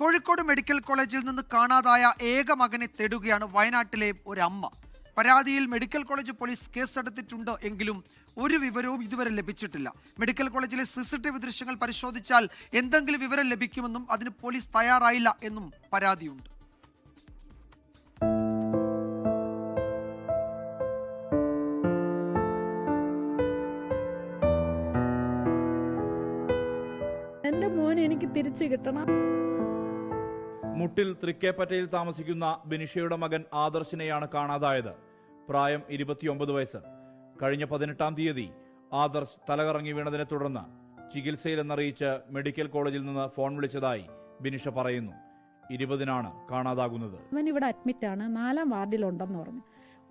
Kozhikode medical കോളേജിൽ നിന്ന് കാണാതായ ഏക മകനെ തേടുകയാണ് വയനാട്ടിലെ ഒരമ്മ. പരാതിയിൽ മെഡിക്കൽ കോളേജ് പോലീസ് കേസെടുത്തിട്ടുണ്ട് എങ്കിലും ഒരു വിവരവും ഇതുവരെ ലഭിച്ചിട്ടില്ല. മെഡിക്കൽ കോളേജിലെ സി ദൃശ്യങ്ങൾ പരിശോധിച്ചാൽ എന്തെങ്കിലും വിവരം ലഭിക്കുമെന്നും അതിന് പോലീസ് തയ്യാറായില്ല എന്നും പരാതിയുണ്ട്. എന്റെ മോൻ എനിക്ക് തിരിച്ചു കിട്ടണം. മുട്ടിൽ തൃക്കേപ്പറ്റയിൽ താമസിക്കുന്ന ബിനിഷയുടെ മകൻ ആദർശിനെയാണ് കാണാതായത്. പ്രായം ഇരുപത്തിയൊമ്പത് വയസ്സ്. കഴിഞ്ഞ പതിനെട്ടാം തീയതി ആദർശ് തലകറങ്ങി വീണതിനെ തുടർന്ന് ചികിത്സയിലെന്നറിയിച്ച് മെഡിക്കൽ കോളേജിൽ നിന്ന് ഫോൺ വിളിച്ചതായി ബിനിഷ പറയുന്നു. ഇരുപതിനാണ് കാണാതാകുന്നത്. അവൻ ഇവിടെ അഡ്മിറ്റാണ് നാലാം വാർഡിലുണ്ടെന്ന് പറഞ്ഞു.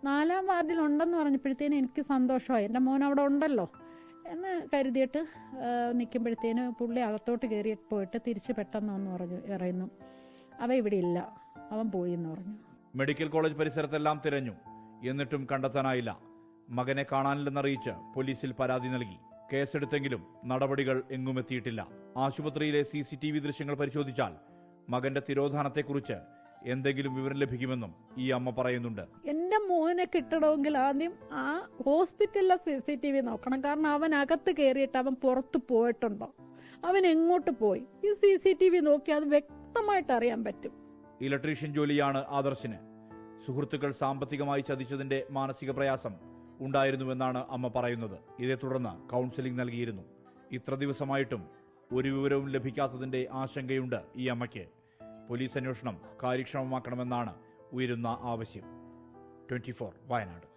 നാലാം വാർഡിലുണ്ടെന്ന് പറഞ്ഞപ്പോഴത്തേനും എനിക്ക് സന്തോഷമായി. എന്റെ മോൻ അവിടെ ഉണ്ടല്ലോ എന്ന് കരുതിയിട്ട് നിൽക്കുമ്പോഴത്തേന് പുള്ളി അകത്തോട്ട് കയറി പോയിട്ട് തിരിച്ച് പെട്ടെന്ന് വന്ന് പറഞ്ഞു പറയുന്നു അവ ഇവിടെ ഇല്ല. അവൻ പോയി എന്ന് പറഞ്ഞു. മെഡിക്കൽ കോളേജ് പരിസരത്തെല്ലാം തിരഞ്ഞു. എന്നിട്ടും കണ്ടെത്താനായില്ല. മകനെ കാണാനില്ലെന്നറിയിച്ച് പോലീസിൽ പരാതി നൽകി. കേസെടുത്തെങ്കിലും നടപടികൾ എങ്ങുമെത്തിയിട്ടില്ല ആശുപത്രിയിലെ സി സി ടി വി ദൃശ്യങ്ങൾ പരിശോധിച്ചാൽ മകന്റെ തിരോധാനത്തെക്കുറിച്ച് എന്തെങ്കിലും വിവരം ലഭിക്കുമെന്നും ഈ അമ്മ പറയുന്നുണ്ട്. എന്റെ മോനെ കിട്ടണമെങ്കിൽ ആദ്യം ആ ഹോസ്പിറ്റലിലെ സി സി ടി വി നോക്കണം. കാരണം അവൻ അകത്ത് കയറിയിട്ട് അവൻ പുറത്ത് പോയിട്ടുണ്ടോ? അവൻ എങ്ങോട്ട് പോയി? ഈ സി സി ടി വി നോക്കി അത് വ്യക്തമായിട്ട് അറിയാൻ പറ്റും. ഇലക്ട്രീഷ്യൻ ജോലിയാണ് ആദർശിന്. സുഹൃത്തുക്കൾ സാമ്പത്തികമായി ചതിച്ചതിന്റെ മാനസിക പ്രയാസം ഉണ്ടായിരുന്നുവെന്നാണ് അമ്മ പറയുന്നത്. ഇതേ തുടർന്ന് കൗൺസിലിംഗ് നൽകിയിരുന്നു. ഇത്ര ദിവസമായിട്ടും ഒരു വിവരവും ലഭിക്കാത്തതിന്റെ ആശങ്കയുണ്ട് ഈ അമ്മയ്ക്ക്. പോലീസ് അന്വേഷണം കാര്യക്ഷമമാക്കണമെന്നാണ് ഉയരുന്ന ആവശ്യം. ട്വന്റി വയനാട്.